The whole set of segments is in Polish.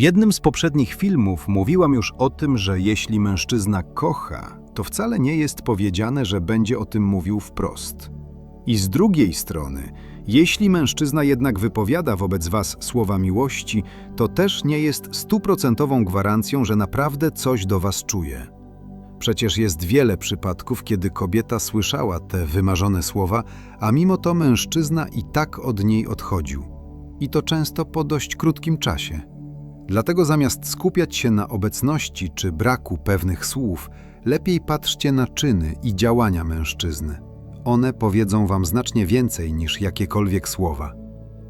W jednym z poprzednich filmów mówiłam już o tym, że jeśli mężczyzna kocha, to wcale nie jest powiedziane, że będzie o tym mówił wprost. I z drugiej strony, jeśli mężczyzna jednak wypowiada wobec was słowa miłości, to też nie jest stuprocentową gwarancją, że naprawdę coś do was czuje. Przecież jest wiele przypadków, kiedy kobieta słyszała te wymarzone słowa, a mimo to mężczyzna i tak od niej odchodził. I to często po dość krótkim czasie. Dlatego zamiast skupiać się na obecności czy braku pewnych słów, lepiej patrzcie na czyny i działania mężczyzny. One powiedzą wam znacznie więcej niż jakiekolwiek słowa.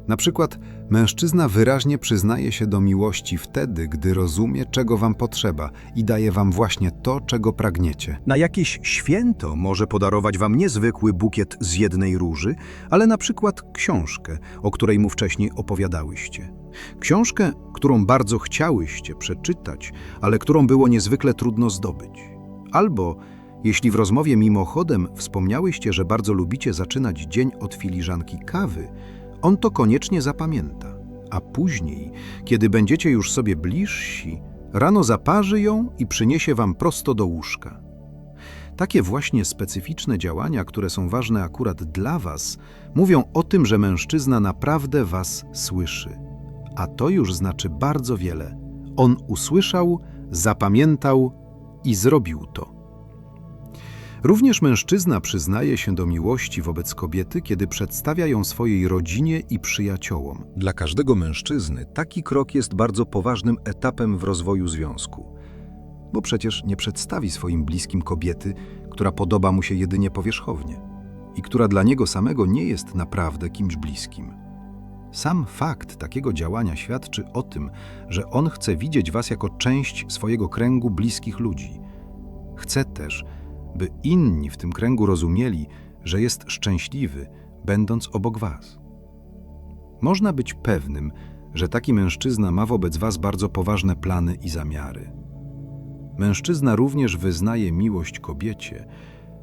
Na przykład, mężczyzna wyraźnie przyznaje się do miłości wtedy, gdy rozumie, czego wam potrzeba i daje wam właśnie to, czego pragniecie. Na jakieś święto może podarować wam niezwykły bukiet z jednej róży, ale na przykład książkę, o której mu wcześniej opowiadałyście. Książkę, którą bardzo chciałyście przeczytać, ale którą było niezwykle trudno zdobyć. Albo, jeśli w rozmowie mimochodem wspomniałyście, że bardzo lubicie zaczynać dzień od filiżanki kawy, on to koniecznie zapamięta. A później, kiedy będziecie już sobie bliżsi, rano zaparzy ją i przyniesie wam prosto do łóżka. Takie właśnie specyficzne działania, które są ważne akurat dla was, mówią o tym, że mężczyzna naprawdę was słyszy. A to już znaczy bardzo wiele. On usłyszał, zapamiętał i zrobił to. Również mężczyzna przyznaje się do miłości wobec kobiety, kiedy przedstawia ją swojej rodzinie i przyjaciołom. Dla każdego mężczyzny taki krok jest bardzo poważnym etapem w rozwoju związku. Bo przecież nie przedstawi swoim bliskim kobiety, która podoba mu się jedynie powierzchownie i która dla niego samego nie jest naprawdę kimś bliskim. Sam fakt takiego działania świadczy o tym, że on chce widzieć was jako część swojego kręgu bliskich ludzi. Chce też, by inni w tym kręgu rozumieli, że jest szczęśliwy, będąc obok was. Można być pewnym, że taki mężczyzna ma wobec was bardzo poważne plany i zamiary. Mężczyzna również wyznaje miłość kobiecie,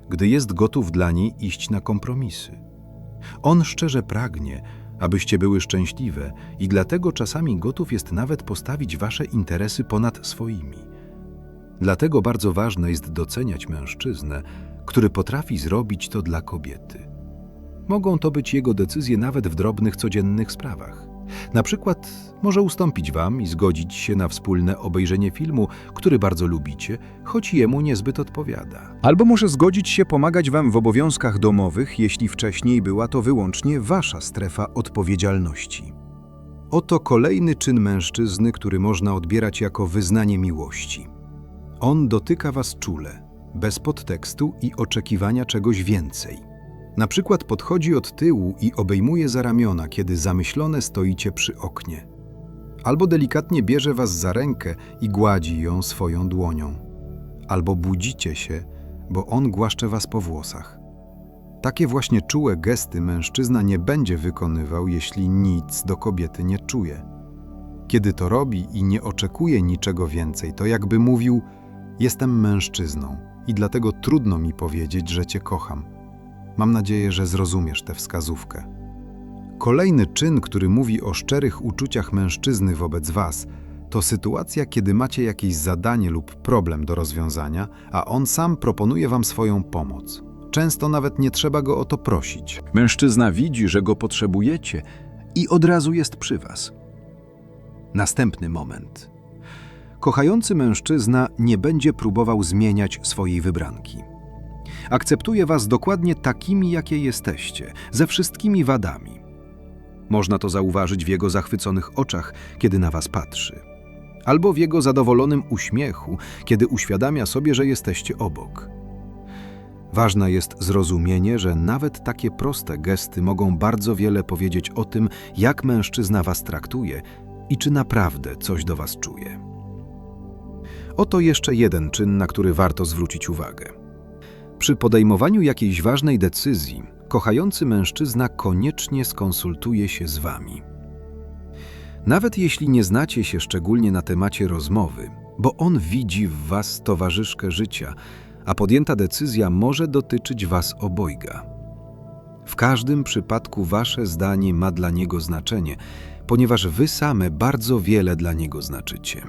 gdy jest gotów dla niej iść na kompromisy. On szczerze pragnie, abyście były szczęśliwe i dlatego czasami gotów jest nawet postawić wasze interesy ponad swoimi. Dlatego bardzo ważne jest doceniać mężczyznę, który potrafi zrobić to dla kobiety. Mogą to być jego decyzje nawet w drobnych, codziennych sprawach. Na przykład może ustąpić wam i zgodzić się na wspólne obejrzenie filmu, który bardzo lubicie, choć jemu niezbyt odpowiada. Albo może zgodzić się pomagać wam w obowiązkach domowych, jeśli wcześniej była to wyłącznie wasza strefa odpowiedzialności. Oto kolejny czyn mężczyzny, który można odbierać jako wyznanie miłości. On dotyka was czule, bez podtekstu i oczekiwania czegoś więcej. Na przykład podchodzi od tyłu i obejmuje za ramiona, kiedy zamyślone stoicie przy oknie. Albo delikatnie bierze was za rękę i gładzi ją swoją dłonią. Albo budzicie się, bo on głaszcze was po włosach. Takie właśnie czułe gesty mężczyzna nie będzie wykonywał, jeśli nic do kobiety nie czuje. Kiedy to robi i nie oczekuje niczego więcej, to jakby mówił: Jestem mężczyzną i dlatego trudno mi powiedzieć, że cię kocham. Mam nadzieję, że zrozumiesz tę wskazówkę. Kolejny czyn, który mówi o szczerych uczuciach mężczyzny wobec was, to sytuacja, kiedy macie jakieś zadanie lub problem do rozwiązania, a on sam proponuje wam swoją pomoc. Często nawet nie trzeba go o to prosić. Mężczyzna widzi, że go potrzebujecie i od razu jest przy was. Następny moment. Kochający mężczyzna nie będzie próbował zmieniać swojej wybranki. Akceptuje was dokładnie takimi, jakie jesteście, ze wszystkimi wadami. Można to zauważyć w jego zachwyconych oczach, kiedy na was patrzy, albo w jego zadowolonym uśmiechu, kiedy uświadamia sobie, że jesteście obok. Ważne jest zrozumienie, że nawet takie proste gesty mogą bardzo wiele powiedzieć o tym, jak mężczyzna was traktuje i czy naprawdę coś do was czuje. Oto jeszcze jeden czyn, na który warto zwrócić uwagę. Przy podejmowaniu jakiejś ważnej decyzji, kochający mężczyzna koniecznie skonsultuje się z wami. Nawet jeśli nie znacie się szczególnie na temacie rozmowy, bo on widzi w was towarzyszkę życia, a podjęta decyzja może dotyczyć was obojga. W każdym przypadku wasze zdanie ma dla niego znaczenie, ponieważ wy same bardzo wiele dla niego znaczycie.